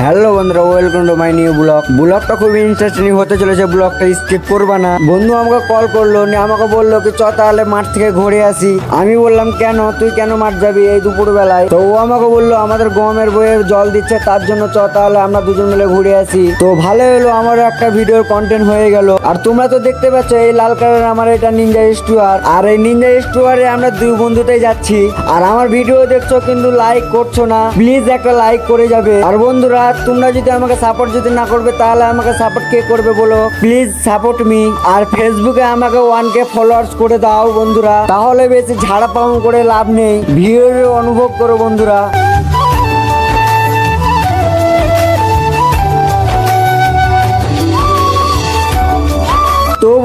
Hello বন্ধুরা welcome to my new blog ব্লগটা খুব ইন্টারেস্টিং হতে চলেছে ব্লগটা স্কিপ করবা না। বন্ধু আমাকে কল করল নিয়ে আমাকে বলল কি, চ তাহলে মাঠ থেকে ঘুরে আসি। আমি বললাম, কেন? তুই কেন মাঠ যাবি এই দুপুর বেলায় তো ও আমাকে বলল, আমাদের গমের বইয়ে জল দিচ্ছে, তার জন্য চ তাহলে আমরা দুজন মিলে ঘুরে আসি। তো ভালো হলো আমার একটা ভিডিওর কন্টেন্ট হয়ে গেল। আর তোমরা তো দেখতে পাচ্ছ, এই লাল কালার আমার এটা নিনজা স্টুয়ার আর এই নিনজা স্টুয়ারে আমরা দুই বন্ধুতেই যাচ্ছি। আর আমার ভিডিও দেখছ, কিন্তু লাইক করছ না। প্লিজ একটা লাইক করে যাবে। আর বন্ধুরা তোমরা যদি আমাকে সাপোর্ট যদি না করবে, তাহলে আমাকে সাপোর্ট কে করবে বলো? প্লিজ সাপোর্ট মি আর ফেসবুকে আমাকে ওয়ান কে ফলোয়ার্স করে দাও বন্ধুরা। তাহলে বেশি ঝাড়া পাউন করে লাভ নেই। ভিডিও অনুভব করো বন্ধুরা।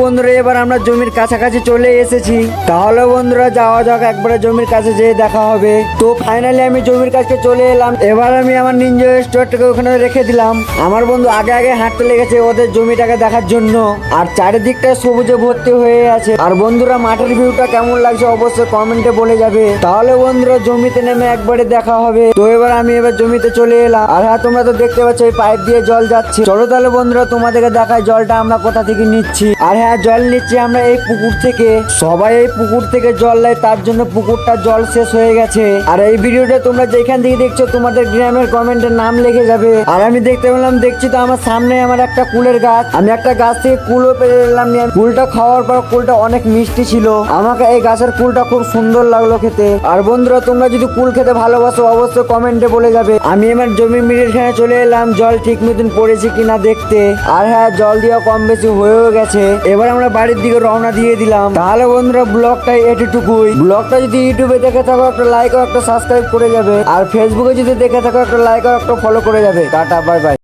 বন্ধুরা, এবার আমরা জমির কাছাকাছি চলে এসেছি। তাহলে বন্ধুরা, যাওয়া যাক, একবারে জমির কাছে যেয়ে দেখা হবে। তো ফাইনালি আমি জমির কাছে চলে এলাম। এবার আমি আমার নিঞ্জ স্টোরটাকে ওখানে রেখে দিলাম। আমার বন্ধু আগে আগে হাঁটতে লেগেছে ওদের জমিটাকে দেখার জন্য। আর চারিদিকটা সবুজে ভর্তি হয়ে আছে। আর বন্ধুরা, মাঠের ভিউটা কেমন লাগছে অবশ্যই কমেন্টে বলে যাবে। তাহলে বন্ধুরা, জমিতে নেমে একবারে দেখা হবে। তো এবার আমি এবার জমিতে চলে এলাম। আর হ্যাঁ তোমরা তো দেখতে পাচ্ছ, এই পাইপ দিয়ে জল যাচ্ছে। চলো তাহলে বন্ধুরা, তোমাদেরকে দেখায় জলটা আমরা কোথা থেকে নিচ্ছি। আর হ্যাঁ জল নিচ্ছি আমরা এই পুকুর থেকে। সবাই এই পুকুর থেকে জল নেয়, তার জন্য পুকুরটা জল শেষ হয়ে গেছে। আর এই ভিডিওটা তোমরা যেখান থেকে দেখছ, তোমাদের গ্রামের কমেন্টের নাম লেগে যাবে। আর আমি দেখতে পেলাম, দেখছি তো আমার সামনে আমার একটা কুলের গাছ। আমি একটা গাছ থেকে কুলও পেরে এলাম কুলটা খাওয়ার পর কুলটা অনেক মিষ্টি ছিল। আমাকে এই গাছের কুলটা খুব সুন্দর লাগল খেতে। আর বন্ধুরা, তোমরা যদি কুল খেতে ভালোবাসো, অবশ্যই কমেন্টে বলে যাবে। আমি আমার জমি মিডিলখানে চলে এলাম। জল ঠিক মতন পড়েছে কিনা দেখতে। আর হ্যাঁ জল দেওয়া কম বেশি হয়েও গেছে। এবার আমরা বাড়ির দিকে রওনা দিয়ে দিলাম। তাহলে বন্ধুরা ব্লগটা এটুকুই ব্লগটা যদি ইউটিউবে দেখে থাকো, একটা লাইক ও একটা সাবস্ক্রাইব করে যাবে। আর ফেসবুকে যদি দেখে থাকো, একটা লাইক ও একটা ফলো করে যাবে। Tata bye bye